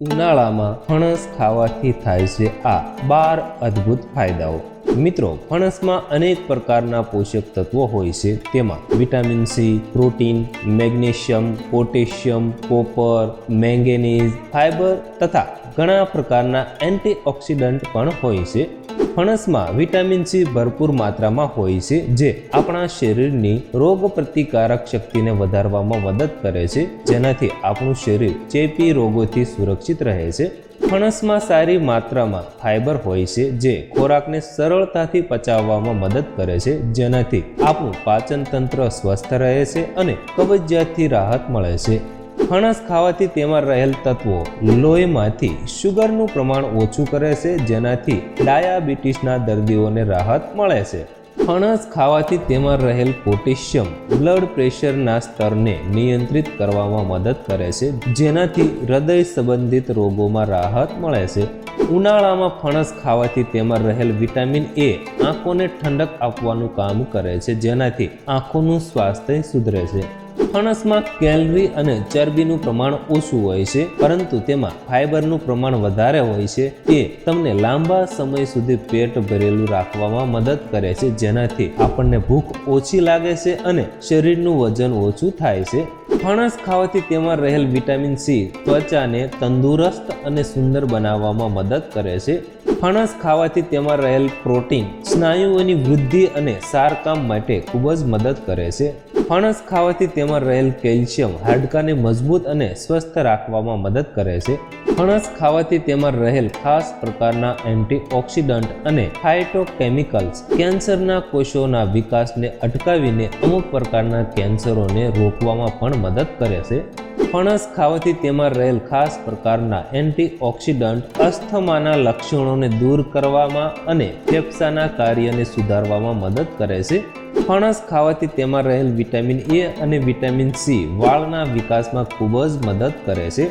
ઉનાળામાં ફણસ ખાવાથી થાય છે આ બાર અદ્ભુત ફાયદાઓ. મિત્રો, ફણસમાં અનેક પ્રકારના પોષક તત્વો હોય છે. તેમાં vitamin C, protein, magnesium, potassium, copper, manganese fibre તથા ઘણા પ્રકારના એન્ટીઓક્સિડન્ટ પણ હોય છે. ફણસમાં વિટામિન સી ભરપૂર માત્રામાં હોય છે, જે આપણા શરીરની રોગ પ્રતિકારક શક્તિને વધારવામાં મદદ કરે છે, જેનાથી આપણું શરીર ચેપી રોગોથી સુરક્ષિત રહે છે. ફણસમાં સારી માત્રામાં ફાઇબર હોય છે, જે ખોરાકને સરળતાથી પચાવવામાં મદદ કરે છે, જેનાથી આપણું પાચનતંત્ર સ્વસ્થ રહે છે અને કબજિયાતથી રાહત મળે છે. ફણસ ખાવાથી તેમાં રહેલ તત્વો. લોહીમાંથી શુગરનું પ્રમાણ ઓછું કરે છે, જેનાથી ડાયાબિટીસના દર્દીઓને રાહત મળે છે. ફણસ ખાવાથી તેમાં રહેલ પોટેશિયમ, બ્લડ પ્રેશરના સ્તરને નિયંત્રિત કરવામાં મદદ કરે છે, જેનાથી હૃદય સંબંધિત રોગોમાં રાહત મળે છે. ઉનાળામાં ફણસ ખાવાથી તેમાં રહેલ વિટામિન એ આંખોને ઠંડક આપવાનું કામ કરે છે, જેનાથી આંખોનું સ્વાસ્થ્ય સુધરે છે. ફણસમાં કેલરી અને ચરબીનું પ્રમાણ ઓછું હોય છે, પરંતુ તેમાં ફાઇબરનું પ્રમાણ વધારે હોય છે, તે તમને લાંબા સમય સુધી પેટ ભરેલું રાખવામાં મદદ કરે છે, જેનાથી આપણને ભૂખ ઓછી લાગે છે અને શરીરનું વજન ઓછું થાય છે. ફણસ ખાવાથી તેમાં રહેલ વિટામિન સી ત્વચાને તંદુરસ્ત અને સુંદર બનાવવામાં મદદ કરે છે. ફણસ ખાવાથી તેમાં રહેલ પ્રોટીન, સ્નાયુઓની વૃદ્ધિ અને સારકામ માટે ખૂબ જ મદદ કરે છે. ફણસ ખાવાથી તેમાં રહેલ કેલ્શિયમ હાડકાને મજબૂત અને સ્વસ્થ રાખવામાં મદદ કરે છે. ફણસ ખાવાથી તેમાં રહેલ ખાસ પ્રકારના એન્ટીઓક્સિડન્ટ અને ફાઇટોકેમિકલ્સ કેન્સરના કોષોના વિકાસને અટકાવીને અમુક પ્રકારના કેન્સરોને રોકવામાં પણ મદદ કરે છે. ફણસ ખાવાથી તેમાં રહેલ ખાસ પ્રકારના એન્ટીઓક્સિડન્ટ અસ્થમાના લક્ષણોને દૂર કરવામાં અને ફેફસાના કાર્યને સુધારવામાં મદદ કરે છે. ફણસ ખાવાથી તેમાં રહેલ વિટામિન એ અને વિટામિન સી વાળના વિકાસમાં ખૂબ જ મદદ કરે છે.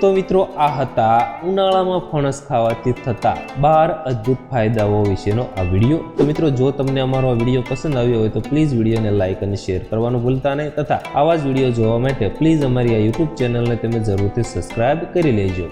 તો મિત્રો, આ હતા ઉનાળામાં ફણસ ખાવાથી થતા બાર અદ્ભુત ફાયદાઓ વિશેનો આ વીડિયો. તો મિત્રો, જો તમને અમારો આ વીડિયો પસંદ આવ્યો હોય તો પ્લીઝ વિડીયોને લાઇક અને શેર કરવાનું ભૂલતા નહીં. તથા આવા જ વીડિયો જોવા માટે પ્લીઝ અમારી આ યુટ્યુબ ચેનલને તમે જરૂરથી સબસ્ક્રાઇબ કરી લેજો.